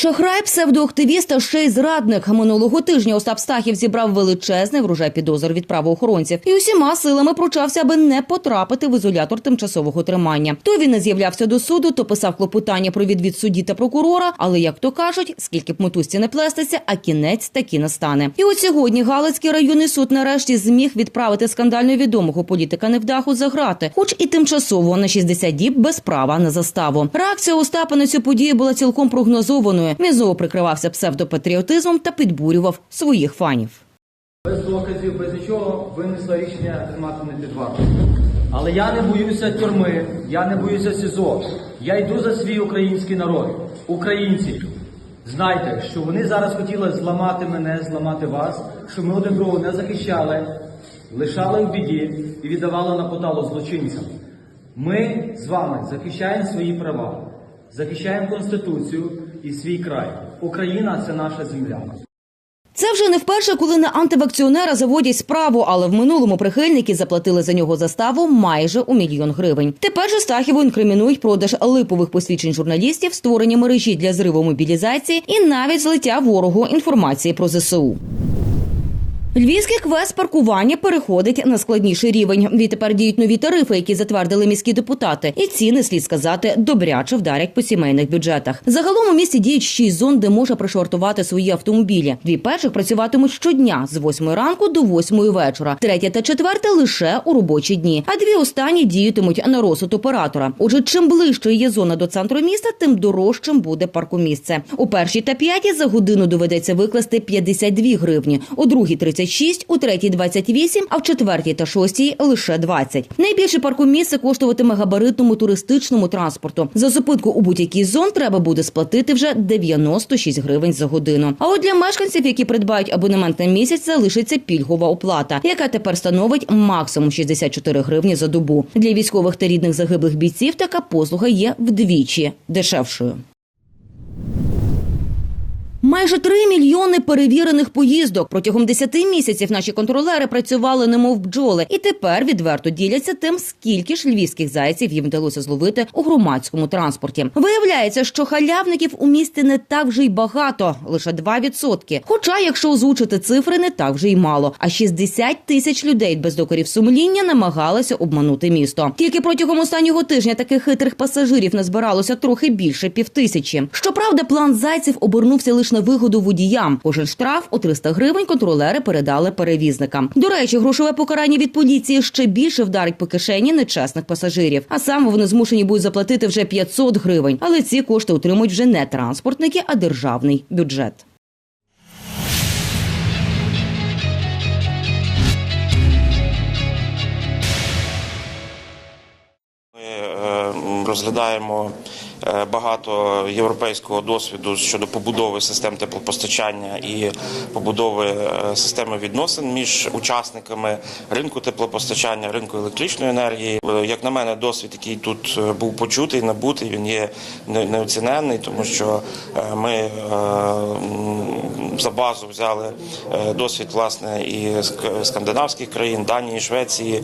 Шахрай, псевдоактивіст та ще й зрадник. Минулого тижня Остап Стахів зібрав величезний врожай підозр від правоохоронців і усіма силами пручався, аби не потрапити в ізолятор тимчасового тримання. То він не з'являвся до суду, то писав клопотання про відвід судді та прокурора. Але як то кажуть, скільки б мотузці не плестися, а кінець таки настане. І от сьогодні Галицький районний суд нарешті зміг відправити скандально відомого політика невдаху за грати, хоч і тимчасово на 60 діб без права на заставу. Реакція Остапа на цю подію була цілком прогнозованою. Він знову прикривався псевдопатріотизмом та підбурював своїх фанів. Без доказів, без нічого винесла рішення тримати не під вартою. Але я не боюся тюрми, я не боюся СІЗО. Я йду за свій український народ. Українці, знайте, що вони зараз хотіли зламати мене, зламати вас, що ми один другого не захищали, лишали в біді і віддавали на поталу злочинцям. Ми з вами захищаємо свої права, захищаємо Конституцію і свій край. Україна це наша земля. Це вже не вперше, коли на антивакціонера заводять справу, але в минулому прихильники заплатили за нього заставу майже у мільйон гривень. Тепер же Стахіву інкримінують продаж липових посвідчень журналістів, створення мережі для зриву мобілізації і навіть злиття ворогу інформації про ЗСУ. Львівський квест паркування переходить на складніший рівень. Відтепер діють нові тарифи, які затвердили міські депутати, і ціни слід сказати добряче вдарять по сімейних бюджетах. Загалом у місті діють шість зон, де можна пришвартувати свої автомобілі. Дві перших працюватимуть щодня з 8 ранку до 8 вечора. Третя та четверта лише у робочі дні. А дві останні діятимуть на розсуд оператора. Отже, чим ближче є зона до центру міста, тим дорожчим буде паркомісце. У першій та п'ятій за годину доведеться викласти 52 гривні, у другій 36, у третій 28, а в четвертій та шостій лише 20. Найбільше паркомісце коштуватиме габаритному туристичному транспорту. За зупинку у будь-якій зон треба буде сплатити вже 96 гривень за годину. А от для мешканців, які придбають абонемент на місяць, залишиться пільгова оплата, яка тепер становить максимум 64 гривні за добу. Для військових та рідних загиблих бійців така послуга є вдвічі дешевшою. Майже 3 мільйони перевірених поїздок. Протягом 10 місяців наші контролери працювали немов бджоли, і тепер відверто діляться тим, скільки ж львівських зайців їм вдалося зловити у громадському транспорті. Виявляється, що халявників у місті не так вже й багато, лише 2%. Хоча, якщо озвучити цифри, не так вже й мало. А 60 тисяч людей без докорів сумління намагалися обманути місто. Тільки протягом останнього тижня таких хитрих пасажирів назбиралося трохи більше півтисячі. Щоправда, план зайців обернувся лише на вигоду водіям. Кожен штраф у 300 гривень контролери передали перевізникам. До речі, грошове покарання від поліції ще більше вдарить по кишені нечесних пасажирів. А саме вони змушені будуть заплатити вже 500 гривень. Але ці кошти отримують вже не транспортники, а державний бюджет. Ми е, розглядаємо багато європейського досвіду щодо побудови систем теплопостачання і побудови е, системи відносин між учасниками ринку теплопостачання, ринку електричної енергії. Е, Як на мене, досвід, який тут е, був почутий, набутий, він є не- неоціненний, тому що е, ми е, за базу взяли е, досвід власне і ск- скандинавських країн, Данії, Швеції.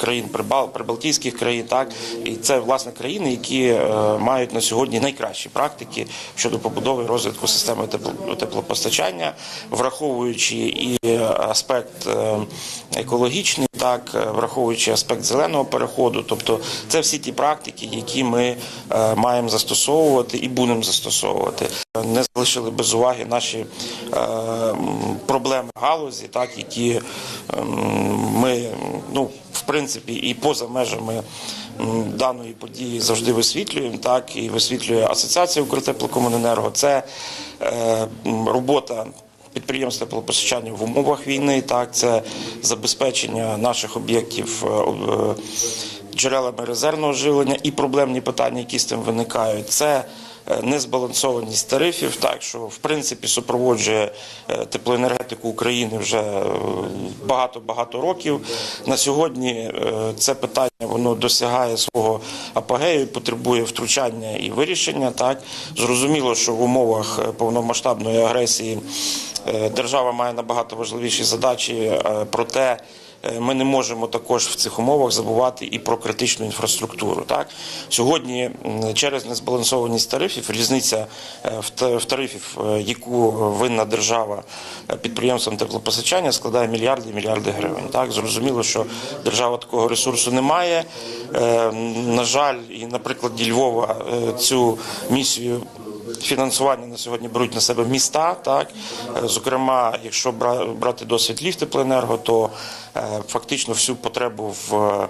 Е, е, країн Прибал, прибалтійських країн, так і це власне країни, які е, мають на сьогодні найкращі практики щодо побудови розвитку системи тепло- теплопостачання, враховуючи і е, аспект е, екологічний, так е, враховуючи аспект зеленого переходу. Тобто, це всі ті практики, які ми е, маємо застосовувати і будемо застосовувати. Не залишили без уваги наші е, проблеми галузі, так які ем, ми ну принципі і поза межами даної події завжди висвітлюємо. Так і висвітлює асоціація Укртеплокомуненерго. Це е, робота. Підприємств теплопостачання в умовах війни, так це забезпечення наших об'єктів е, е, джерелами резервного живлення і проблемні питання, які з тим виникають. Це незбалансованість тарифів, так що в принципі супроводжує е, теплоенергетику України вже багато багато років. На сьогодні е, це питання воно досягає свого апогею, потребує втручання і вирішення. Так зрозуміло, що в умовах е, повномасштабної агресії е, держава має набагато важливіші задачі, е, проте е, ми не можемо також в цих умовах забувати і про критичну інфраструктуру. Так сьогодні через незбалансованість тарифів різниця е, в тарифів, е, яку винна держава е, підприємствам теплопостачання, складає мільярди і мільярди гривень. Так зрозуміло, що держава такого ресурсу не має. Е, На жаль, і на прикладі Львова е, цю місію. Фінансування на сьогодні беруть на себе міста. Так Е, зокрема, якщо бра- брати досвід Львівтеплоенерго, то е, фактично всю потребу в е,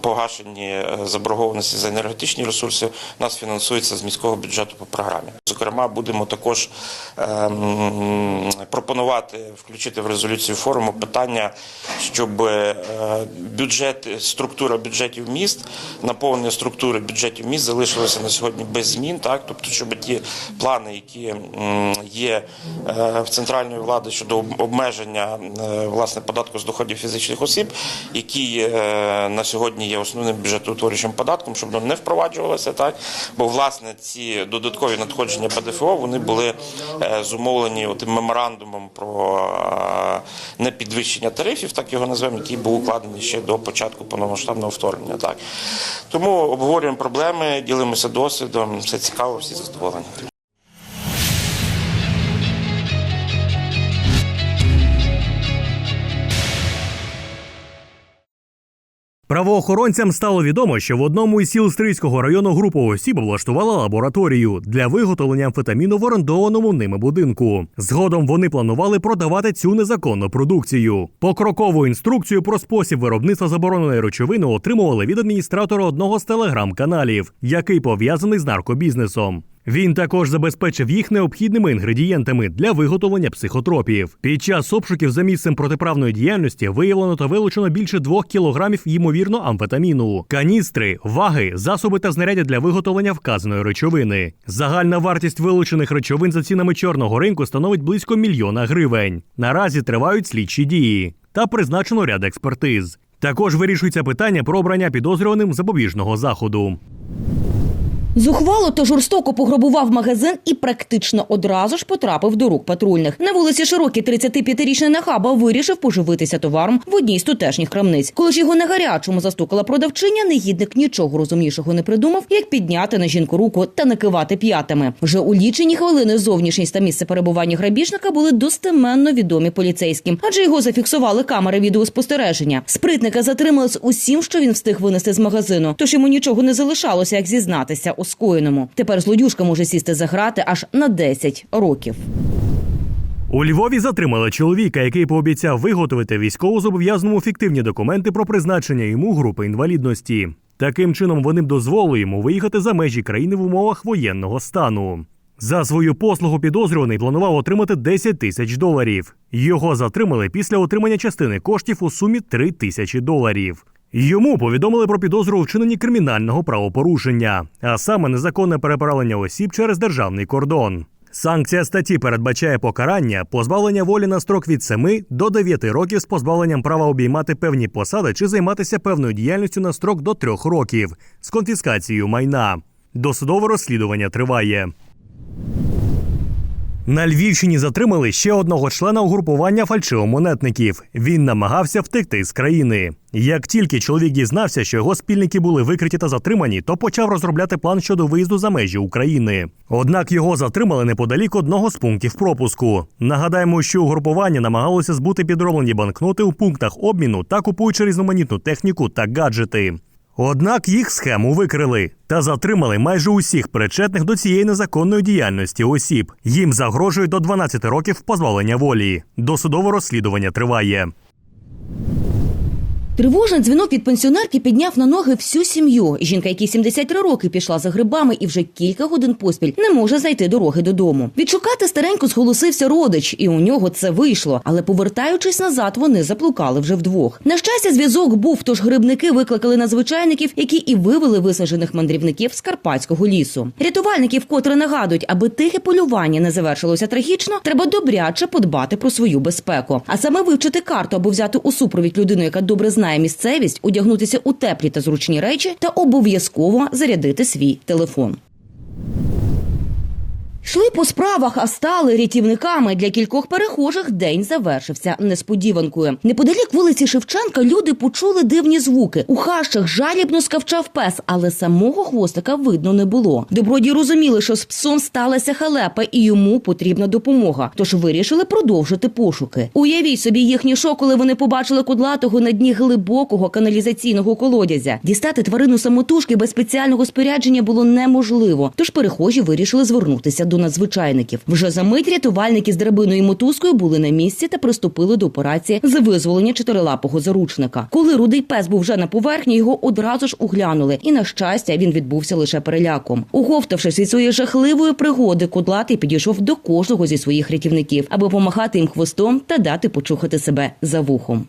погашенні е, заборгованості за енергетичні ресурси у нас фінансується з міського бюджету по програмі. Зокрема, будемо також е, пропонувати включити в резолюцію форуму питання, щоб е, бюджет, структура бюджетів міст, наповнення структури бюджетів міст залишилося на сьогодні без змін. Так, тобто, щоб ті плани, які є е, в центральної влади щодо обмеження е, власне податку з доходів фізичних осіб, які е, на сьогодні є основним бюджетоутворюючим податком, щоб воно не впроваджувалося, так бо власне ці додаткові надходження ПДФО вони були е, зумовлені тим меморандумом про е, непідвищення тарифів, так його назвемо, який був укладений ще до початку повномасштабного вторгнення. Так тому обговорюємо проблеми, ділимося досвідом. Все цікаво, всі задоволені. Правоохоронцям стало відомо, що в одному із сіл Стрийського району група осіб облаштувала лабораторію для виготовлення амфетаміну в орендованому ними будинку. Згодом вони планували продавати цю незаконну продукцію. Покрокову інструкцію про спосіб виробництва забороненої речовини отримували від адміністратора одного з телеграм-каналів, який пов'язаний з наркобізнесом. Він також забезпечив їх необхідними інгредієнтами для виготовлення психотропів. Під час обшуків за місцем протиправної діяльності виявлено та вилучено більше двох кілограмів ймовірно амфетаміну, каністри, ваги, засоби та знаряддя для виготовлення вказаної речовини. Загальна вартість вилучених речовин за цінами чорного ринку становить близько мільйона гривень. Наразі тривають слідчі дії та призначено ряд експертиз. Також вирішується питання про обрання підозрюваним запобіжного заходу. Зухвало та жорстоко пограбував магазин і практично одразу ж потрапив до рук патрульних. На вулиці Широкій 35-річний нахаба вирішив поживитися товаром в одній з тутешніх крамниць. Коли ж його на гарячому застукала продавчиня, негідник нічого розумнішого не придумав, як підняти на жінку руку та накивати п'ятами. Вже у лічені хвилини зовнішність та місце перебування грабіжника були достеменно відомі поліцейським, адже його зафіксували камери відеоспостереження. Спритника затримали з усім, що він встиг винести з магазину. Тож йому нічого не залишалося, як зізнатися у скоєному. Тепер злодюжка може сісти за грати аж на 10 років. У Львові затримали чоловіка, який пообіцяв виготовити військовозобов'язаному фіктивні документи про призначення йому групи інвалідності. Таким чином вони б дозволили йому виїхати за межі країни в умовах воєнного стану. За свою послугу підозрюваний планував отримати 10 тисяч доларів. Його затримали після отримання частини коштів у сумі 3 тисячі доларів. Йому повідомили про підозру у вчиненні кримінального правопорушення, а саме незаконне переправлення осіб через державний кордон. Санкція статті передбачає покарання позбавлення волі на строк від 7 до 9 років з позбавленням права обіймати певні посади чи займатися певною діяльністю на строк до 3 років з конфіскацією майна. Досудове розслідування триває. На Львівщині затримали ще одного члена угрупування фальшивомонетників. Він намагався втекти з країни. Як тільки чоловік дізнався, що його спільники були викриті та затримані, то почав розробляти план щодо виїзду за межі України. Однак його затримали неподалік одного з пунктів пропуску. Нагадаємо, що угрупування намагалося збути підроблені банкноти у пунктах обміну та купуючи різноманітну техніку та гаджети. Однак їх схему викрили та затримали майже усіх причетних до цієї незаконної діяльності осіб. Їм загрожує до 12 років позбавлення волі. Досудове розслідування триває. Тривожний дзвінок від пенсіонерки підняв на ноги всю сім'ю. Жінка, якій 73 роки пішла за грибами і вже кілька годин поспіль не може знайти дороги додому. Відшукати стареньку зголосився родич, і у нього це вийшло. Але повертаючись назад, вони заплукали вже вдвох. На щастя, зв'язок був, тож грибники викликали надзвичайників, які і вивели висаджених мандрівників з карпатського лісу. Рятувальники вкотре нагадують, аби тихе полювання не завершилося трагічно, треба добряче подбати про свою безпеку. А саме вивчити карту або взяти у супровід людину, яка добре знає місцевість, одягнутися у теплі та зручні речі та обов'язково зарядити свій телефон. Шли по справах, а стали рятівниками. Для кількох перехожих день завершився несподіванкою. Неподалік вулиці Шевченка люди почули дивні звуки. У хащах жалібно скавчав пес, але самого хвостика видно не було. Добродії розуміли, що з псом сталася халепа, і йому потрібна допомога. Тож вирішили продовжити пошуки. Уявіть собі їхній шок, коли вони побачили кудлатого на дні глибокого каналізаційного колодязя. Дістати тварину самотужки без спеціального спорядження було неможливо. Тож перехожі вирішили звернутися до надзвичайників. Вже за мить рятувальники з драбиною і мотузкою були на місці та приступили до операції з визволення чотирилапого заручника. Коли рудий пес був вже на поверхні, його одразу ж углянули, і на щастя він відбувся лише переляком. Уговтавшись від своєї жахливої пригоди, кудлатий підійшов до кожного зі своїх рятівників, аби помахати їм хвостом та дати почухати себе за вухом.